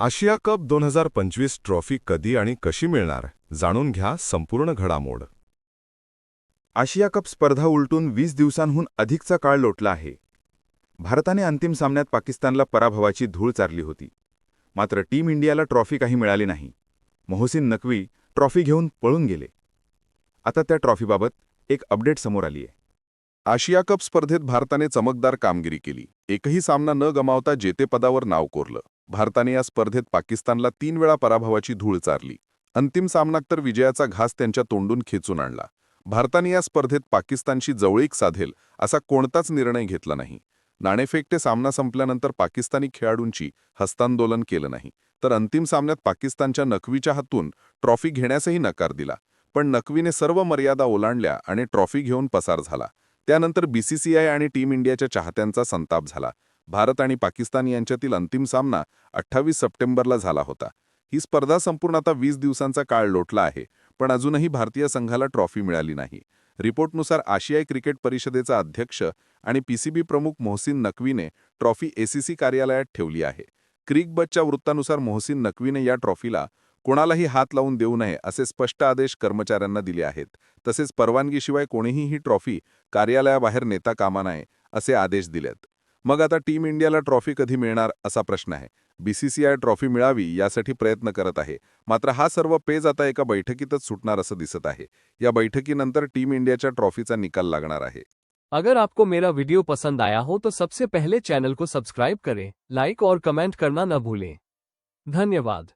आशिया cup दोन हजार पंचवीस ट्रॉफी कधी आणि कशी मिळणार? जाणून घ्या संपूर्ण घडामोड. आशिया कप स्पर्धा उलटून वीस दिवसांहून अधिकचा काळ लोटला आहे. भारताने अंतिम सामन्यात पाकिस्तानला पराभवाची धूळ चारली होती. मात्र टीम इंडियाला ट्रॉफी काही मिळाली नाही. मोहसिन नकवी ट्रॉफी घेऊन पळून गेले. आता त्या ट्रॉफीबाबत एक अपडेट समोर आली आहे आशिया कप स्पर्धेत भारताने चमकदार कामगिरी केली. एकही सामना न गमावता जेतेपदावर नाव कोरलं. भारताने या स्पर्धेत पाकिस्तानला तीन वेळा पराभवाची धूळ चारली. अंतिम सामनात तर विजयाचा घास त्यांच्या तोंडून खेचून आणला. भारताने या स्पर्धेत पाकिस्तानशी जवळीक साधेल असा कोणताच निर्णय घेतला नाही. नाणेफेकटे सामना संपल्यानंतर पाकिस्तानी खेळाडूंची हस्तांदोलन केलं नाही. तर अंतिम सामन्यात पाकिस्तानच्या नकवीच्या हातून ट्रॉफी घेण्यासही नकार दिला. पण नकवीने सर्व मर्यादा ओलांडल्या आणि ट्रॉफी घेऊन पसार झाला. त्यानंतर बीसीसीआय आणि टीम इंडियाच्या चाहत्यांचा संताप झाला. भारत आणि पाकिस्तान यांच्यातील अंतिम सामना अठ्ठावीस सप्टेंबरला झाला होता. ही स्पर्धा संपूर्ण आता वीस दिवसांचा काळ लोटला आहे पण अजूनही भारतीय संघाला ट्रॉफी मिळाली नाही. रिपोर्टनुसार आशियाई क्रिकेट परिषदेचा अध्यक्ष आणि पीसीबी प्रमुख मोहसिन नकवीने ट्रॉफी एसीसी कार्यालयात ठेवली आहे. क्रिकबतच्या वृत्तानुसार मोहसिन नकवीने या ट्रॉफीला कोणालाही हात लावून देऊ नये असे स्पष्ट आदेश कर्मचाऱ्यांना दिले आहेत. तसेच परवानगीशिवाय कोणीही ही ट्रॉफी कार्यालयाबाहेर नेता कामा नये असे आदेश दिलेत. मग आता टीम इंडियाला ट्रॉफी कधी मिळणार असा प्रश्न आहे. बीसीसीआय ट्रॉफी मिळावी यासाठी प्रयत्न करत आहे. मात्र हा सर्व पेज आता एका बैठकीतच सुटणार असं दिसत आहे. या बैठकीनंतर टीम इंडियाच्या ट्रॉफीचा निकाल लागणार आहे. अगर आपको मेरा वीडियो पसंद आया हो तो सबसे पहले चैनल को सब्सक्राइब करें लाइक और कमेंट करना न भूलें। धन्यवाद।